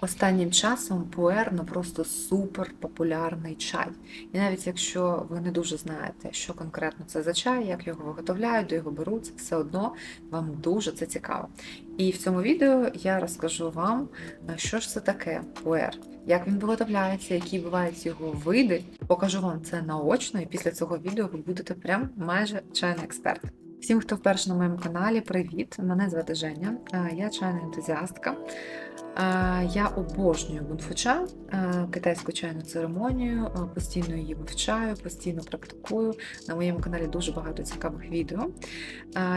Останнім часом пуер ну просто супер популярний чай. І навіть якщо ви не дуже знаєте, що конкретно це за чай, як його виготовляють, де його беруть, все одно вам дуже це цікаво. І в цьому відео я розкажу вам, що ж це таке пуер, як він виготовляється, які бувають його види. Покажу вам це наочно, і після цього відео ви будете прям майже чайний експерт. Всім, хто вперше на моєму каналі, привіт! Мене звати Женя, я чайна ентузіастка. Я обожнюю бунфуча, китайську чайну церемонію, постійно її вивчаю, постійно практикую. На моєму каналі дуже багато цікавих відео.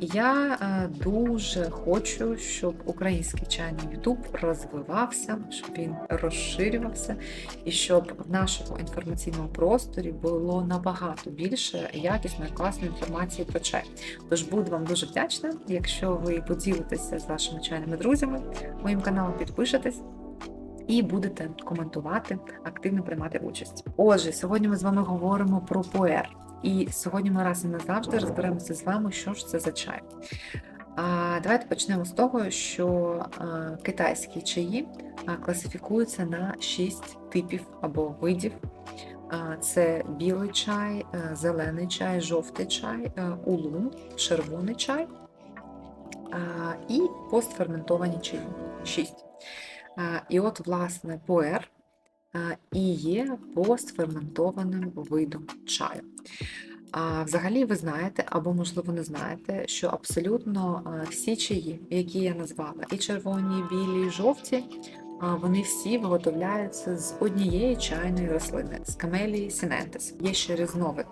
Я дуже хочу, щоб український чайний Ютуб розвивався, щоб він розширювався і щоб в нашому інформаційному просторі було набагато більше якісної, класної інформації про чай. Тож буду вам дуже вдячна, якщо ви поділитеся з вашими чайними друзями моїм каналом, підпишетесь. І будете коментувати, активно приймати участь. Отже, сьогодні ми з вами говоримо про пуер. І сьогодні ми раз і назавжди розберемося з вами, що ж це за чай. А, Давайте почнемо з того, що китайські чаї класифікуються на 6 типів або видів. Це білий чай, а, зелений чай, жовтий чай, а, улун, червоний чай і постферментовані чаї. 6. І от, власне, пуер і є постферментованим видом чаю. А взагалі, ви знаєте, або, можливо, не знаєте, що абсолютно всі чаї, які я назвала, і червоні, і білі, і жовті, вони всі виготовляються з однієї чайної рослини, з камелії синентис. Є ще різновид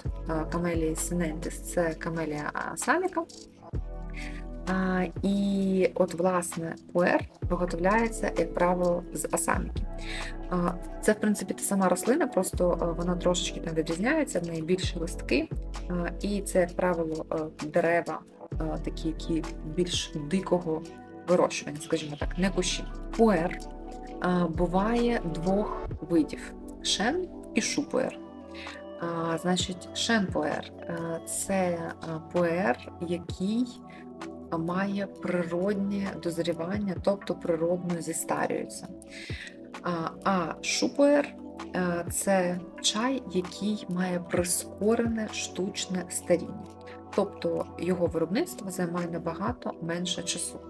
камелії синентис це камелія саліка. А, І от, власне, пуер виготовляється, як правило, з асаміки. А, Це, в принципі, та сама рослина, просто вона трошечки там відрізняється, в неї більші листки, а, і це, як правило, дерева, такі, які більш дикого вирощування, скажімо так, не кущі. Пуер буває двох видів: шен і шупуер. А, Значить, шен-пуер це пуер, який має природнє дозрівання, тобто природно зістарюється. А шупуер це чай, який має прискорене штучне старіння. Тобто його виробництво займає набагато менше часу.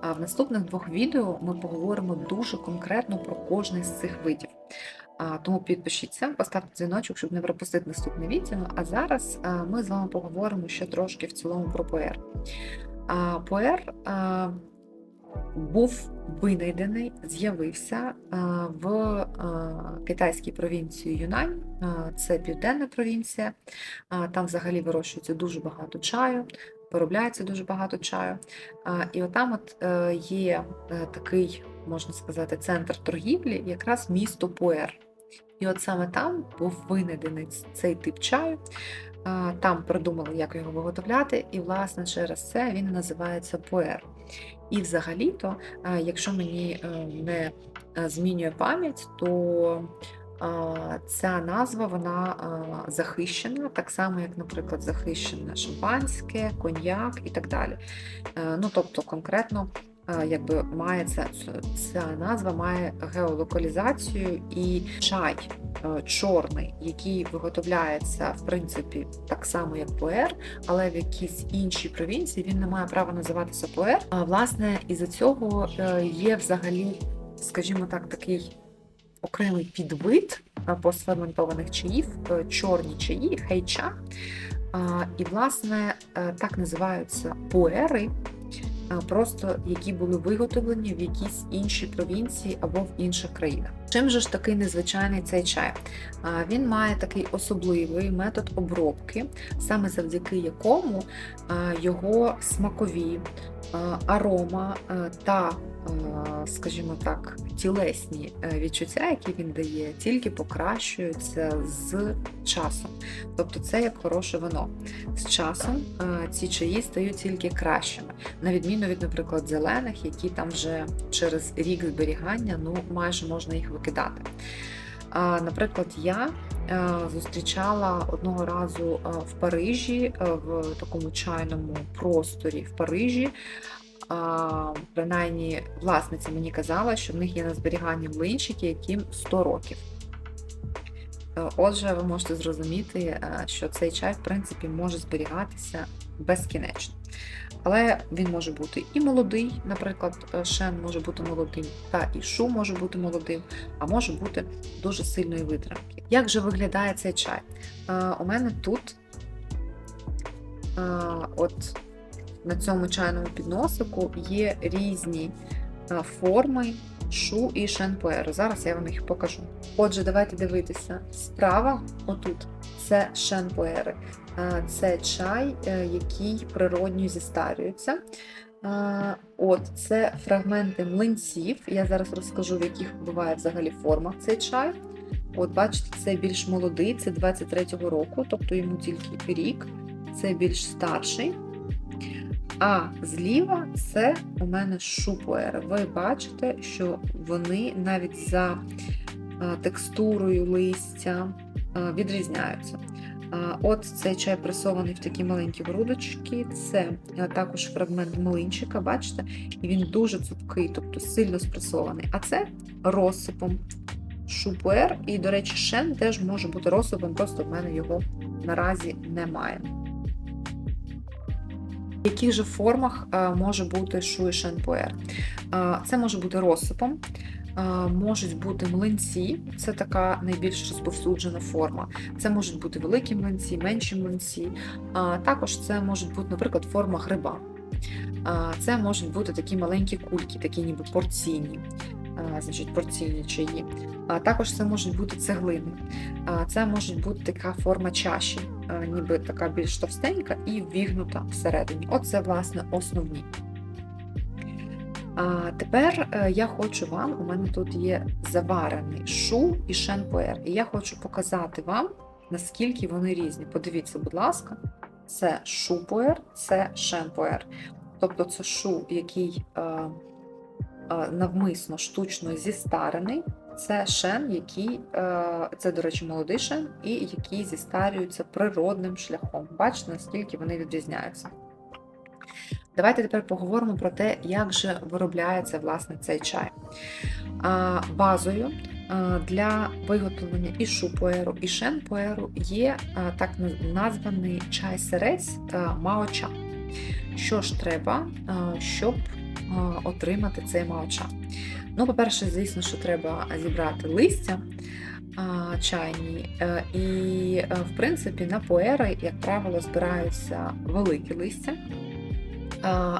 А в наступних двох відео ми поговоримо дуже конкретно про кожний з цих видів. А, Тому підпишіться, поставте дзвіночок, щоб не пропустити наступне відео. А зараз ми з вами поговоримо ще трошки в цілому про ПР. Пуер був винайдений, з'явився в китайській провінції Юнань, це південна провінція, там взагалі вирощується дуже багато чаю, виробляється дуже багато чаю. І отам от е, є е, такий, можна сказати, центр торгівлі, якраз місто Пуер. І от саме там був винайдений цей тип чаю. Там придумали, як його виготовляти, і, власне, через це він називається пуер. І взагалі-то, якщо мені е, не е, змінює пам'ять, то ця назва вона захищена, так само, як, наприклад, захищене шампанське, коньяк і так далі. Е, ну, Тобто, конкретно якби має ця, ця назва має геолокалізацію і чай е, чорний, який виготовляється в принципі так само, як пуер, але в якійсь іншій провінції він не має права називатися пуер. А власне, із-за цього е, є взагалі, скажімо так, такий окремий підвид е, постферментованих чаїв, чорні чаї, хейча. І, власне, так називаються пуери просто які були виготовлені в якійсь іншій провінції або в інших країнах. Чим же ж такий незвичайний цей чай? Він має такий особливий метод обробки, саме завдяки якому його смакові арома та скажімо так, тілесні е, відчуття, які він дає, тільки покращуються з часом. Тобто це як хороше вино. З часом е, ці чаї стають тільки кращими, на відміну від, наприклад, зелених, які там вже через рік зберігання ну, майже можна їх викидати. Наприклад, я е, зустрічала одного разу в Парижі, в такому чайному просторі в Парижі принаймні власниця мені казала, що в них є на зберіганні млинчики, яким 100 років. Е, Отже, ви можете зрозуміти, е, що цей чай, в принципі, може зберігатися безкінечно. Але він може бути і молодий, наприклад, е, шен може бути молодим, та і шу може бути молодим, а може бути дуже сильної витримки. Як же виглядає цей чай? Е, У мене тут, е, от на цьому чайному підносику є різні форми шу і шенпуеру. Зараз я вам їх покажу. Отже, давайте дивитися. Справа, отут, це шенпуери. Це чай, е, який природньо зістарюється. От це фрагменти млинців. Я зараз розкажу, в яких буває взагалі формах цей чай. От, бачите, це більш молодий, це 23-го року, тобто йому тільки рік, це більш старший. А зліва це у мене шупуери. Ви бачите, що вони навіть за текстурою листя відрізняються. От цей чай пресований в такі маленькі грудочки. Це також фрагмент млинчика, бачите? І він дуже цупкий, тобто сильно спресований. А це розсипом шупуер. І, до речі, шен теж може бути розсипом, просто в мене його наразі немає. В яких же формах е, може бути шу і? Е, Це може бути розсипом, е, можуть бути млинці, це така найбільш розповсюджена форма. Це можуть бути великі млинці, менші млинці. Також це можуть бути, наприклад, форма гриба. Це можуть бути такі маленькі кульки, такі ніби порційні, значить, порційні чаї. Також це можуть бути цеглини. Це може бути така форма чаші, ніби така більш товстенька і ввігнута всередині. Оце, власне, основні. А тепер е, я хочу вам, у мене тут є заварений шу і шенпуер, і я хочу показати вам, наскільки вони різні. Подивіться, будь ласка, це шупуер, це шенпуер. Тобто це шу, який е, е, навмисно штучно зістарений, це шен, який, е, це, до речі, молодий шен, і який зістарюється природним шляхом. Бачите, наскільки вони відрізняються. Давайте тепер поговоримо про те, як же виробляється власне цей чай. Базою для виготовлення і шупуеру, і шенпуеру є так названий чай-сирець маоча. Що ж треба, щоб отримати цей маоча? Ну, по-перше, звісно, що треба зібрати листя чайні, е, і, е, в принципі, на поери, як правило, збираються великі листя.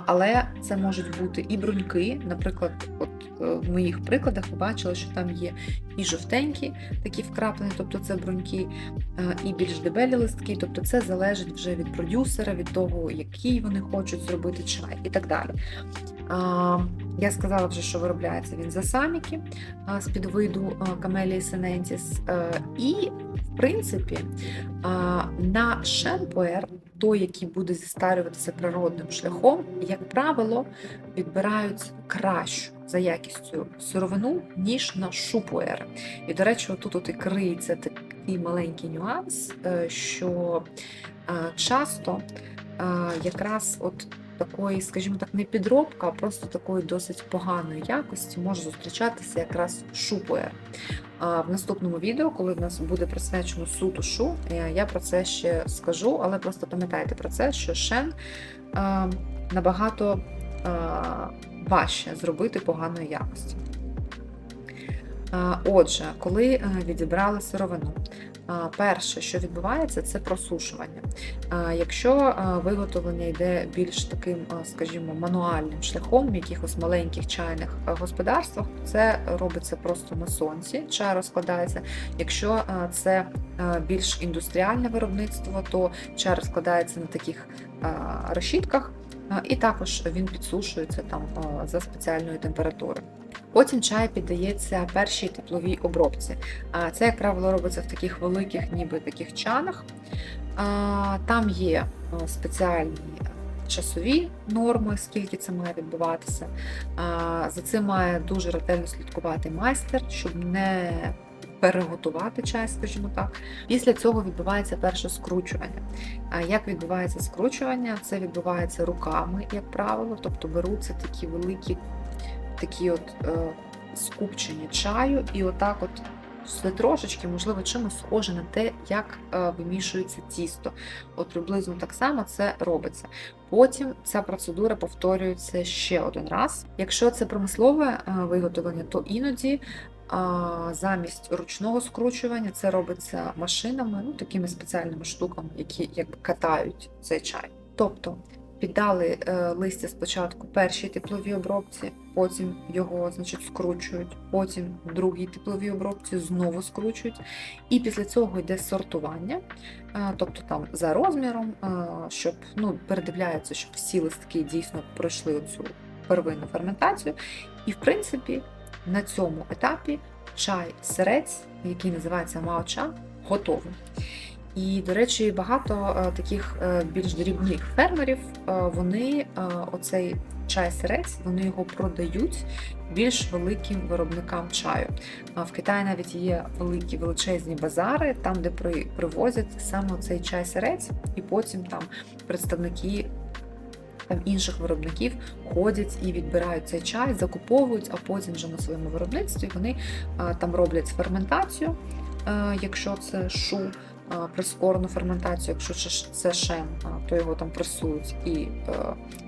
Але це можуть бути і бруньки. Наприклад, от е, в моїх прикладах ви бачили, що там є і жовтенькі, такі вкраплені, тобто це бруньки, і більш дебелі листки, тобто це залежить вже від продюсера, від того, який вони хочуть зробити чай і так далі. Я сказала вже, що виробляється він за саміки з підвиду Камелії Сенентіс. І, в принципі, на шенпуер той, який буде зістарюватися природним шляхом, як правило, відбирають кращу за якістю сировину, ніж на шупуер. І, до речі, отут от і криється такий маленький нюанс, е, що е, часто е, якраз от такої, скажімо так, не підробка, а просто такої досить поганої якості може зустрічатися якраз шупуер. В наступному відео, коли в нас буде присвячено суто шу, я про це ще скажу, але просто пам'ятайте про це, що шен набагато важче зробити поганої якості. Отже, коли відібрали сировину, Перше, що відбувається, це просушування. Якщо виготовлення йде більш таким, скажімо, мануальним шляхом в якихось маленьких чайних господарствах, це робиться просто на сонці, чай розкладається. Якщо це більш індустріальне виробництво, то чай розкладається на таких решітках, і також він підсушується там за спеціальною температурою. Потім чай піддається першій тепловій обробці. Це, як правило, робиться в таких великих, ніби таких чанах. Там є спеціальні часові норми, скільки це має відбуватися. За цим має дуже ретельно слідкувати майстер, щоб не переготувати чай, скажімо так. Після цього відбувається перше скручування. Як відбувається скручування? Це відбувається руками, як правило, тобто беруться такі великі такі от е, скупчення чаю, і отак от все трошечки, можливо, чимось схоже на те, як е, вимішується тісто. От приблизно так само це робиться. Потім ця процедура повторюється ще один раз. Якщо це промислове е, виготовлення, то іноді а, замість ручного скручування це робиться машинами, ну такими спеціальними штуками, які якби катають цей чай. Тобто піддали е, листя спочатку першій тепловій обробці, потім його значить, скручують, потім в другій тепловій обробці знову скручують, і після цього йде сортування, е, тобто там за розміром, е, щоб ну, передивляються, щоб всі листки дійсно пройшли цю первинну ферментацію. І в принципі на цьому етапі чай сирець, який називається маоча, готовий. І, до речі, багато е, таких е, більш дрібних фермерів, е, вони оцей чай сирець, вони його продають більш великим виробникам чаю. В Китаї навіть є великі величезні базари, там, де при, привозять саме цей чай сирець, і потім там представники там інших виробників ходять і відбирають цей чай, закуповують, а потім вже на своєму виробництві вони там роблять ферментацію, якщо це шу, прискорену ферментацію, якщо це- це шен, то його там пресують і е,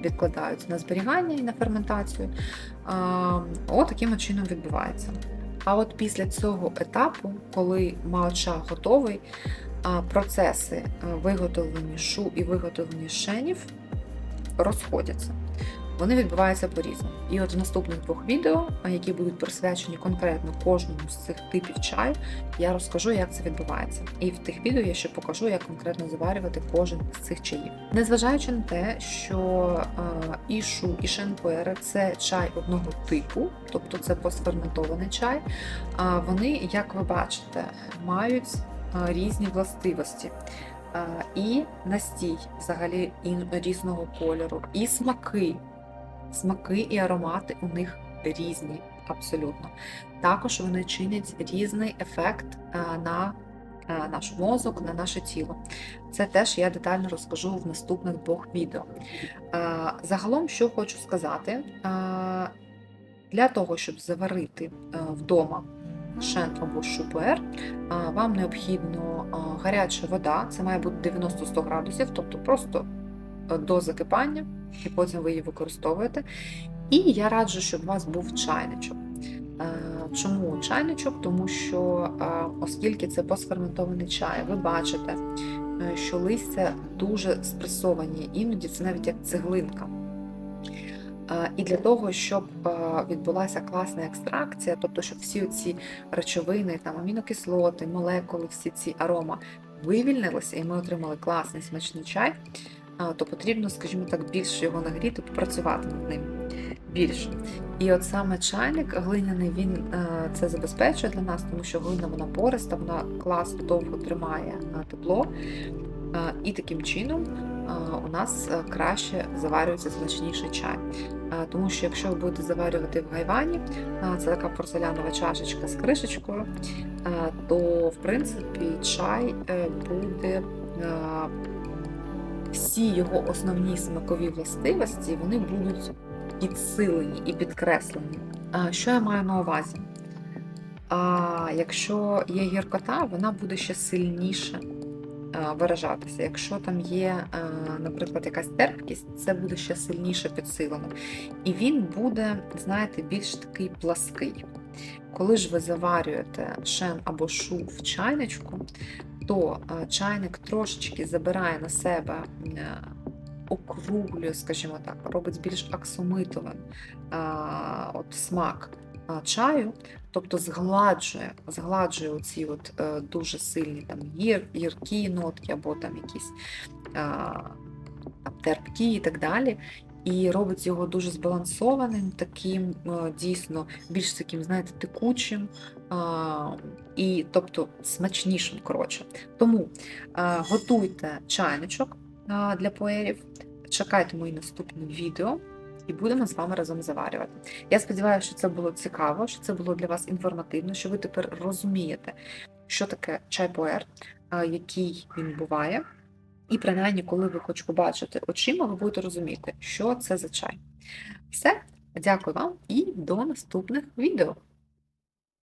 відкладають на зберігання і на ферментацію. От таким чином відбувається. А от після цього етапу, коли маоча готовий, процеси е, виготовлення шу і виготовлення шенів розходяться. Вони відбуваються по-різному. І от в наступних двох відео, які будуть присвячені конкретно кожному з цих типів чаю, я розкажу, як це відбувається. І в тих відео я ще покажу, як конкретно заварювати кожен з цих чаїв. Незважаючи на те, що а, і шенпуери це чай одного типу, тобто це постферментований чай, вони, як ви бачите, мають різні властивості. І настій взагалі різного кольору, і смаки. Смаки і аромати у них різні абсолютно. Також вони чинять різний ефект на наш мозок, на наше тіло. Це теж я детально розкажу в наступних двох відео. Загалом, що хочу сказати, для того, щоб заварити вдома шен або шупер, вам необхідно гаряча вода, це має бути 90-100 градусів, тобто просто е, до закипання, і потім ви її використовуєте. І я раджу, щоб у вас був чайничок. Е, Чому чайничок? Тому що, е, оскільки це постферментований чай, ви бачите, е, що листя дуже спресовані, іноді це навіть як цеглинка. І для того, щоб відбулася класна екстракція, тобто, щоб всі ці речовини, там амінокислоти, молекули, всі ці арома вивільнилися, і ми отримали класний смачний чай, то потрібно, скажімо так, більше його нагріти, попрацювати над ним більше. І от саме чайник глиняний він е, це забезпечує для нас, тому що глина вона пориста, вона класно довго тримає е, тепло, е, і таким чином у нас краще заварюється смачніший чай. Тому що якщо ви будете заварювати в гайвані, це така порцелянова чашечка з кришечкою, то в принципі чай буде. Е, Всі його основні смакові властивості вони будуть підсилені і підкреслені. Що я маю на увазі? А, Якщо є гіркота, вона буде ще сильніше виражатися. Якщо там є, а, наприклад, якась терпкість, це буде ще сильніше підсилено. І він буде, знаєте, більш такий плаский. Коли ж ви заварюєте шен або шу в чайничку, то чайник трошечки забирає на себе е, округлює, скажімо так, робить більш аксомитовим а, от, смак чаю, тобто згладжує, згладжує оці е, дуже сильні там гір, гіркі нотки або там якісь терпкі і так далі. І робить його дуже збалансованим, таким е, дійсно більш таким, знаєте, текучим і тобто смачнішим. коротше. Тому готуйте чайничок для поерів. Чекайте мої наступні відео. і будемо з вами разом заварювати. Я сподіваюся, що це було цікаво, що це було для вас інформативно, що ви тепер розумієте, що таке чай пуер, е, який він буває. І принаймні, коли ви хоч побачите очима, ви будете розуміти, що це за чай. Все, дякую вам і до наступних відео.